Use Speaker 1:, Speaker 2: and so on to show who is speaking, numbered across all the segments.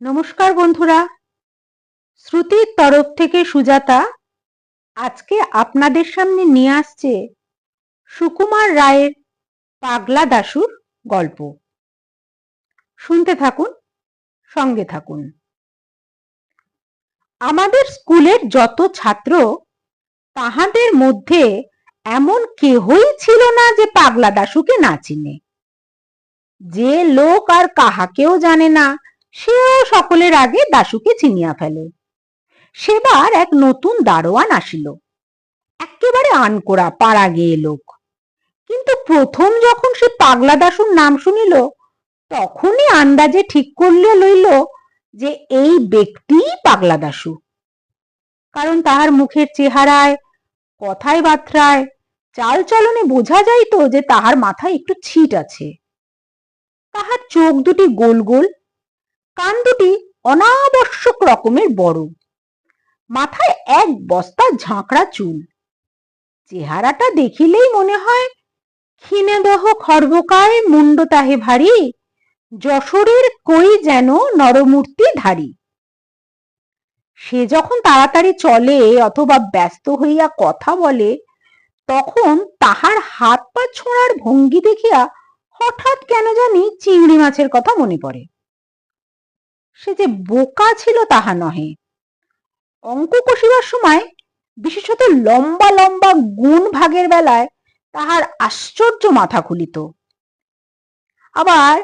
Speaker 1: নমস্কার বন্ধুরা। শ্রুতির তরফ থেকে সুজাতা আজকে আপনাদের সামনে নিয়ে আসছে সুকুমার রায়ের পাগলা দাশুর গল্প। শুনতে থাকুন, সঙ্গে থাকুন। আমাদের স্কুলের যত ছাত্র, তাহাদের মধ্যে এমন কেহই ছিল না যে পাগলা দাশুকে না চিনে। যে লোক আর কাহাকেও জানে না সেও সকলের আগে দাশুকে চিনিয়া ফেলে। সেবার এক নতুন দারোয়ান আসিল। একেবারে আনকোড়া পাড়া গেয়ে লোক। কিন্তু প্রথম যখন সে পাগলা দাশুর নাম শুনিল, তখনই আন্দাজে ঠিক করলে লইল যে এই ব্যক্তিই পাগলা দাশু। কারণ তাহার মুখের চেহারায়, কথায় বার্তায় চাল চলনে বোঝা যাইতো যে তাহার মাথায় একটু ছিট আছে। তাহার চোখ দুটি গোল গোল কান দুটি অনাবশ্যক রকমের বড়। মাথায় এক বস্তা ঝাঁকড়া চুল। চেহারাটা দেখিলেই মনে হয় ক্ষীণদেহ খর্বকায় মুন্ড তাহে ভারী, যশোরের কই যেন নরমূর্তি ধারী। সে যখন তাড়াতাড়ি চলে অথবা ব্যস্ত হইয়া কথা বলে, তখন তাহার হাত পা ছোঁড়ার ভঙ্গি দেখিয়া হঠাৎ কেন জানি চিংড়ি মাছের কথা মনে পড়ে। সে যে বোকা ছিল তাহা নহে। অঙ্ক কষিবার সময় বিশেষত লম্বা লম্বা গুণ ভাগের বেলায় তাহার আশ্চর্য মাথা খুলিত। আবার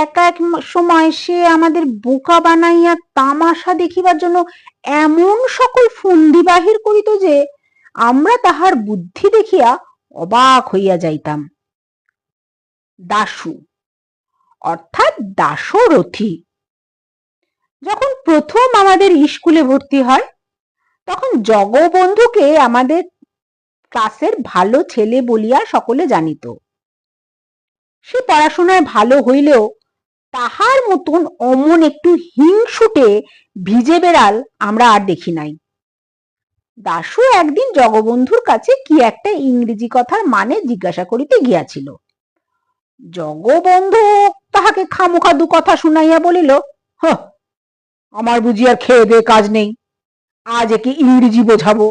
Speaker 1: এক এক সময় সে আমাদের বোকা বানাইয়া তামাশা দেখিবার জন্য এমন সকল ফুন্দি বাহির করিত যে আমরা তাহার বুদ্ধি দেখিয়া অবাক হইয়া যাইতাম। দাসু অর্থাৎ দাসরথী যখন প্রথম আমাদের স্কুলে ভর্তি হয়, তখন জগবন্ধুকে আমাদের ক্লাসের ভালো ছেলে বলিয়া সকলে জানিত। সে পড়াশোনায় ভালো হইলেও তাহার মতন অমন একটু হিংসুটে ভিজে বেড়াল আমরা আর দেখি নাই। দাশু একদিন জগবন্ধুর কাছে কি একটা ইংরেজি কথার মানে জিজ্ঞাসা করিতে গিয়াছিল। জগবন্ধু তাহাকে খামোখা দু কথা শুনাইয়া বলিল হ আমার বুঝি আর খেয়ে দিয়ে কাজ নেই। আজ একে ইংরেজি বোঝাবো,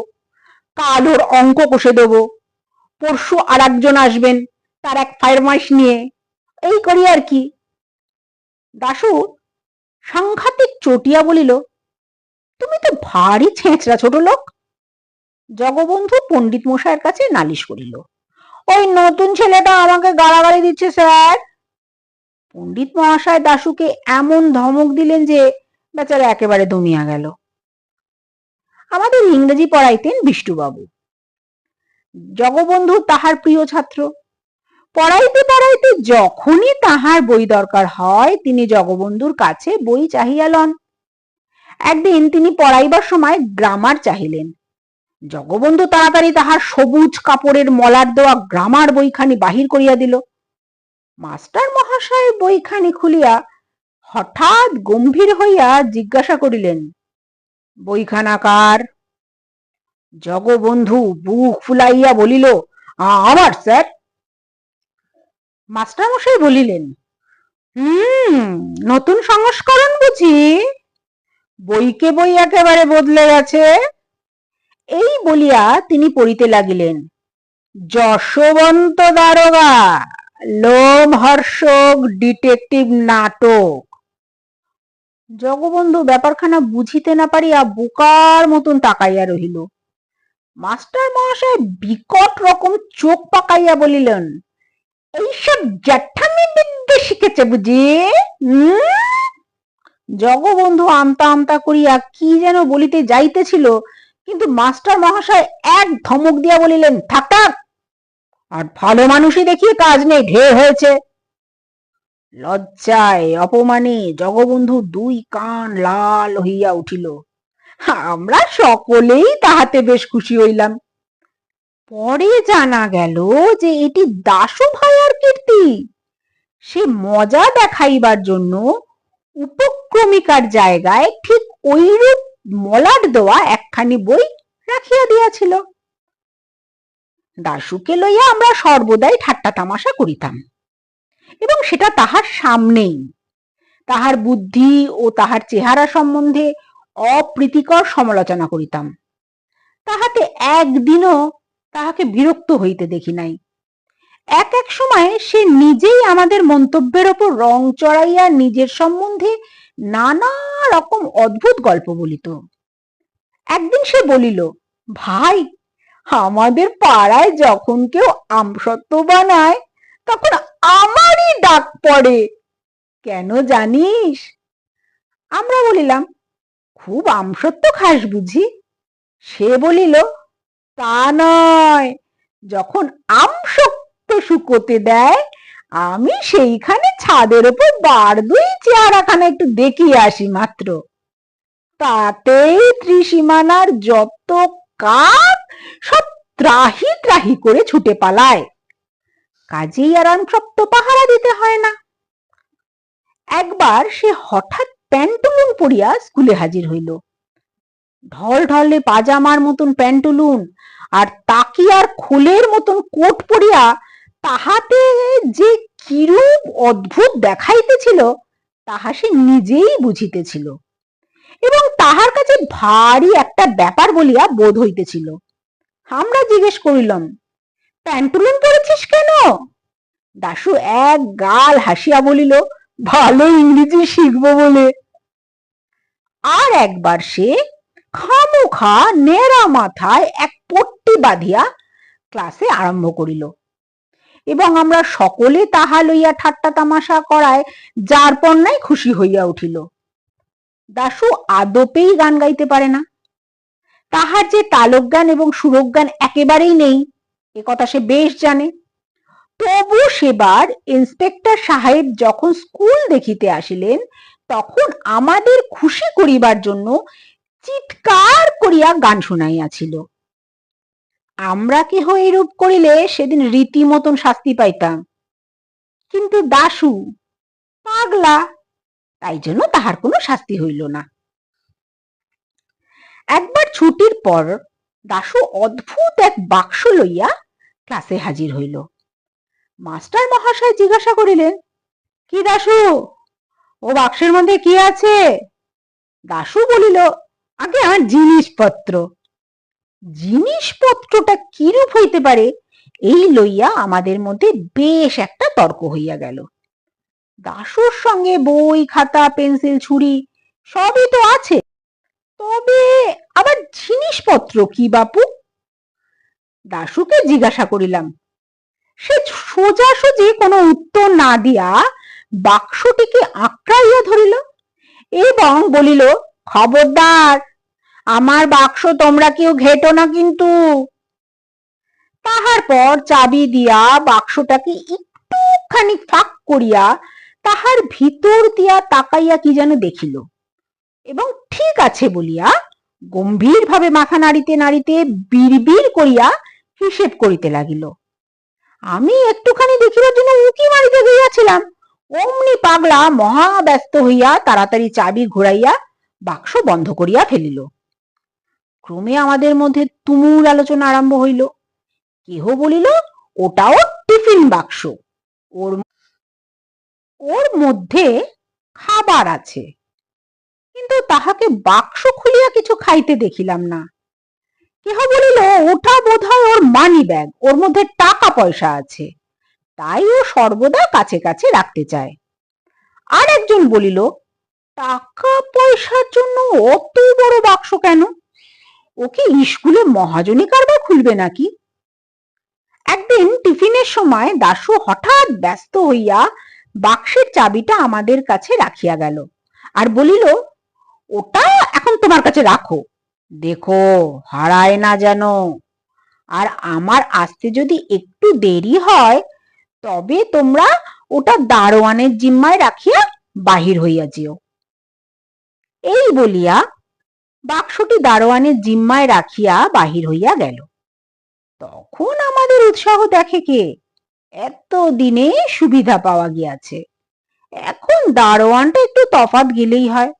Speaker 1: কাল ওর অঙ্ক কষে দেবো। পরশু আর একজন আসবেন তার এক ফারমাইশ নিয়ে। এই করি আর কি। দাশু সাংঘাতিক চটিয়া বলিল, তুমি তো ভারী ছেঁচড়া ছোট লোক। জগবন্ধু পণ্ডিত মশাইয়ের কাছে নালিশ করিল, ওই নতুন ছেলেটা আমাকে গালাগালি দিচ্ছে, স্যার। পণ্ডিত মহাশয় দাশুকে এমন ধমক দিলেন যে বেচারা একেবারে দমিয়া গেল। আমাদের ইংরেজি পড়াইতেন বিষ্টুবাবু জগবন্ধু তাহার প্রিয় ছাত্র। পড়াইতে পড়াইতে যখনই তাহার বই দরকার হয়, তিনি জগবন্ধুর কাছে বই চাহিয়া লন। একদিন তিনি পড়াইবার সময় গ্রামার চাহিলেন। জগবন্ধু তাড়াতাড়ি তাহার সবুজ কাপড়ের মলার দেওয়া গ্রামার বইখানি বাহির করিয়া দিল। মাস্টার মহাশয় বইখানি খুলিয়া হঠাৎ গম্ভীর হইয়া জিজ্ঞাসা করিলেন বইখানাকার জগবন্ধু বুক ফুলাইয়া বলিল আমার, স্যার? মাস্টারমশাই বলিলেন, হুম, নতুন সংস্করণ বুঝি? বইকে বই একেবারে বদলে গেছে? এই বলিয়া তিনি পড়িতে লাগিলেন, যশবন্ত দারোগা, লোমহর্ষক ডিটেকটিভ নাটক। জগবন্ধু ব্যাপারখানা বুঝিতে না পারিয়া বোকার মতন তাকাইয়া রহিল। মাস্টার মহাশয় বিকট রকম চোখ পাকাইয়া বলিলেন, এইসব জ্যাঠামি বিদ্যে শিখেছে বুঝি? জগবন্ধু আমতা আমতা করিয়া কি যেন বলিতে যাইতেছিল, কিন্তু মাস্টার মহাশয় এক ধমক দিয়া বলিলেন থাক। আর ভালো মানুষই দেখিয়ে কাজ নেই, ঢের হয়েছে। লজ্জায় অপমানে জগবন্ধু দুই কান লাল হইয়া উঠিল। আমরা সকলেই তাহাতে বেশ খুশি হইলাম। পরে জানা গেল যে এটি দাসু ভাইয়ার কীর্তি। সে মজা দেখাইবার জন্য উপক্রমিকার জায়গায় ঠিক ওইরূপ মলাট দেওয়া একখানি বই রাখিয়া দিয়াছিল। দাশুকে লইয়া আমরা সর্বদাই ঠাট্টা তামাশা করিতাম। এবং সেটা তাহার সামনেই। তাহার বুদ্ধি ও তাহার চেহারা সম্বন্ধে অপ্রীতিকর সমালোচনা করিতাম। তাহাতে একদিনও তাহাকে বিরক্ত হইতে দেখি নাই। এক এক সময় সে নিজেই আমাদের মন্তব্যের ওপর রং চড়াইয়া নিজের সম্বন্ধে নানা রকম অদ্ভুত গল্প বলিত। একদিন সে বলিল, ভাই, আমাদের পাড়ায় যখন কেউ আমসত্ত্ব বানায় তখন আমারই ডাক পড়ে। কেন জানিস? আমরা বলিলাম, খুব আমসত্ত্ব খাস বুঝি। সে বলিল, তা নয়, যখন আমসত্ত্ব শুকোতে দেয়, আমি সেইখানে ছাদের ওপর বার দুই চেহারাখানা একটু দেখিয়ে আসি মাত্র। তাতেই ত্রিসীমানার যত কাক সব ত্রাহি ত্রাহি করে ছুটে পালায়। কাজেই আর আমসত্ত্ব পাহারা দিতে হয় না। একবার সে হঠাৎ প্যান্টুলুন পরিয়া স্কুলে হাজির হইল। ঢল ঢলে পাজামার মতন প্যান্টুলুন আর তাকিয়ার খোলের মতন কোট পরিয়া তাহাতে যে কিরূপ অদ্ভুত দেখাইতেছিল, তাহা সে নিজেই বুঝিতেছিল এবং তাহার কাছে ভারী একটা ব্যাপার বলিয়া বোধ হইতেছিল। আমরা জিজ্ঞেস করিলাম প্যান্টুলুন পরেছিস কেন? দাশু এক গাল হাসিয়া বলিল, ভালো ইংরেজি শিখব বলে। আর একবার সে খামোখা নেড়া মাথায় এক পট্টি বাঁধিয়া ক্লাসে আরম্ভ করিল। এবং আমরা সকলে তাহা লইয়া ঠাট্টা তামাশা করায় যার পণ্যায় খুশি হইয়া উঠিল। দাশু আদপেই গান গাইতে পারে না। তাহার যে তালক গান এবং সুরক গান একেবারেই নেই। এ কথা সে বেশ জানে। তবু সেবার ইন্সপেক্টর সাহেব যখন স্কুল দেখিতে আসিলেন, তখন আমাদের খুশি করিবার জন্য চিৎকার করিয়া গান শুনাইয়াছিল। আমরা কেহ এরূপ করিলে সেদিন রীতিমতন শাস্তি পাইতাম। কিন্তু দাশু, পাগলা, তাই জন্য তাহার কোনো শাস্তি হইল না। একবার ছুটির পর দাশু অদ্ভুত এক বাক্স লইয়া ক্লাসে হাজির হইল। মাস্টার মহাশয় জিজ্ঞাসা করিলেন, কি দাশু? ও বাক্সের মধ্যে কি আছে? দাশু বলিল, আগে আমার জিনিসপত্র। জিনিসপত্রটা কিরূপ হইতে পারে? এই লইয়া আমাদের মধ্যে বেশ একটা তর্ক হইয়া গেল। দাশুর সঙ্গে বই, খাতা, পেন্সিল, ছুরি সবই তো আছে। তবে আবার জিনিসপত্র কি, বাপু? দাশুকে জিজ্ঞাসা করিলাম। সে সোজাসুজি কোনো উত্তর না দিয়া বাক্সটিকে আঁকড়াইয়া ধরিল এবং বলিল, খবরদার, আমার বাক্স তোমরা কেউ ঘেটো না কিন্তু। তাহার পর চাবি দিয়া বাক্সটাকে একটুখানি ফাঁক করিয়া তাহার ভিতর দিয়া তাকাইয়া কি যেন দেখিল। এবং ঠিক আছে বলিয়া গম্ভীর ভাবে মাথা নাড়িতে নাড়িতে বিড়বিড় করিয়া হিসেব করিতে লাগিল। আমি একটুখানি দেখিবার জন্য উকি মারিতে গিয়াছিলাম অমনি পাগলা মহা ব্যস্ত হইয়া তাড়াতাড়ি চাবি ঘুরাইয়া বাক্স বন্ধ করিয়া ফেলিল। ক্রমে আমাদের মধ্যে তুমুল আলোচনা আরম্ভ হইল। কেহ বলিল, ওটাও টিফিন বাক্স। ওর ওর মধ্যে খাবার আছে। কিন্তু তাহাকে বাক্স খুলিয়া কিছু খাইতে দেখিলাম না। কেহ বলিল ওটা বোধ হয় ওর মানি ব্যাগ ওর মধ্যে টাকা পয়সা আছে। তাই ও সর্বদা কাছে কাছে রাখতে চায়। আর একজন বলিল, টাকা পয়সার জন্য অত বড় বাক্স কেন? ওকে স্কুলে মহাজনী কারবার খুলবে নাকি? একদিন টিফিনের সময় দাশু হঠাৎ ব্যস্ত হইয়া বাক্সের চাবিটা আমাদের কাছে রাখিয়া গেল। আর বলিল ওটা এখন তোমার কাছে রাখো। দেখো, হারায় না যেন। আর আমার আসতে যদি একটু দেরি হয়, তবে তোমরা ওটা দারোয়ানের জিম্মায় রাখিয়া বাহির হইয়া যেও। এই বলিয়া বাক্সটি দারোয়ানের জিম্মায় রাখিয়া বাহির হইয়া গেল। তখন আমাদের উৎসাহ দেখে কে? এত দিনে সুবিধা পাওয়া গিয়াছে। এখন দারোয়ানটা একটু তফাত গেলেই হয়।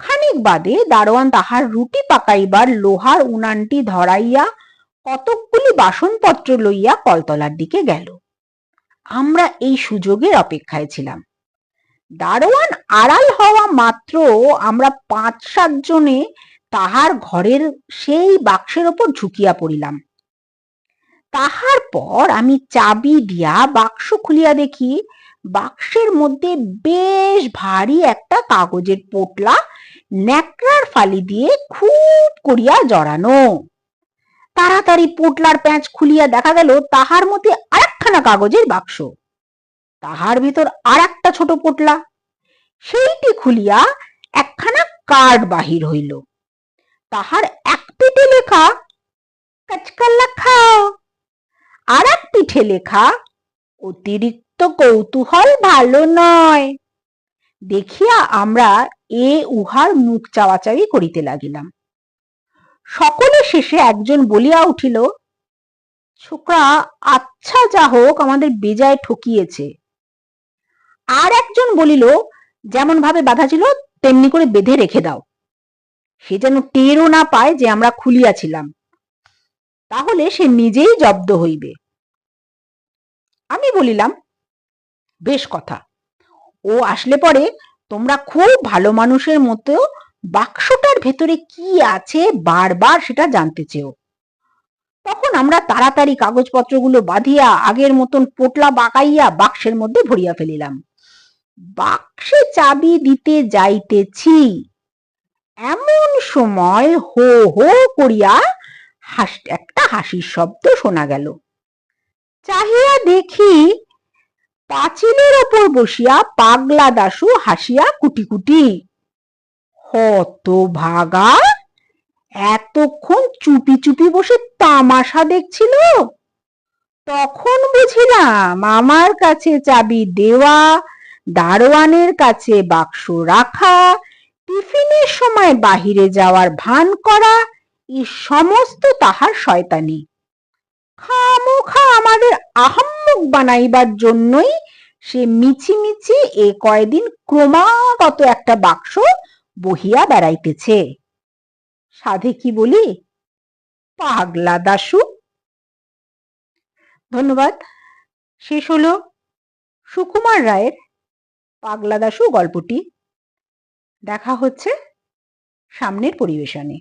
Speaker 1: খানিক বাদে দারোয়ান তাহার রুটি পাকাইবার লোহার উনানটি ধরাইয়া কতকগুলি বাসনপত্র লইয়া কলতলার দিকে গেল। আমরা এই সুযোগের অপেক্ষায় ছিলাম। দারোয়ান আড়াল হওয়া মাত্র আমরা পাঁচ সাতজনে তাহার ঘরের সেই বাক্সের ওপর ঝুঁকিয়া পড়িলাম। তাহার পর আমি চাবি দিয়া বাক্স খুলিয়া দেখি বাক্সের মধ্যে বেশ ভারী একটা কাগজের পোটলা ন্যাকড়ার ফালি দিয়ে খুব করিয়া জড়ানো। তাড়াতাড়ি পোটলার প্যাঁচ খুলিয়া দেখা গেল তাহার মধ্যে আরেকখানা কাগজের বাক্স। তাহার ভিতর আর একটা ছোট পোটলা। সেইটি খুলিয়া একখানা কার্ড বাহির হইল। তাহার এক পিঠে লেখা কাচকাল্লা খাও। আর এক পিঠে লেখা, অতিরিক্ত কৌতূহল ভালো নয়। দেখিয়া আমরা এ উহার মুখ চাওয়াচাওয়ি করিতে লাগিলাম। সকলে শেষে একজন বলিয়া উঠিল, ছোকরা আচ্ছা যা হোক, আমাদের বেজায় ঠকিয়েছে। আর একজন বলিল, যেমন ভাবে বাধা ছিল, তেমনি করে বেঁধে রেখে দাও। সে যেন টেরও না পায় যে আমরা খুলিয়াছিলাম। তাহলে সে নিজেই জব্দ হইবে। আমি বলিলাম, বেশ কথা। ও আসলে পরে তোমরা খুব ভালো মানুষের মতো বাক্সটার ভেতরে কি আছে বারবার সেটা জানতে চেও। তখন আমরা তাড়াতাড়ি কাগজপত্রগুলো বাঁধিয়া আগের মতন পোটলা বাঁকাইয়া বাক্সের মধ্যে ভরিয়া ফেলিলাম। বাক্সে চাবি দিতে যাইতেছি। এমন সময় হো হো করিয়া হাস, একটা হাসির শব্দ শোনা গেল। চাহিয়া দেখি পাঁচিলের ওপর বসিয়া পাগলা দাশু হাসিয়া কুটি কুটি হত ভাগা এতক্ষণ চুপি চুপি বসে তামাশা দেখছিল? তখন বুঝিলাম আমার কাছে চাবি দেওয়া, দারোয়ানের কাছে বাক্স রাখা, টিফিনের সময় বাহিরে যাওয়ার ভান করা এই সমস্ত তাহার শয়তানি। খামোখা আমাদের আহাম্মক বানাইবার জন্যই সে মিছি মিছি এ কয়দিন ক্রমাগত একটা বাক্স বহিয়া বেড়াইতেছে। সাধে কি বলি? পাগলা দাসু ধন্যবাদ। শেষ হলো সুকুমার রায়ের পাগলা দাসু গল্পটি। দেখা হচ্ছে সামনের পরিবেশনে।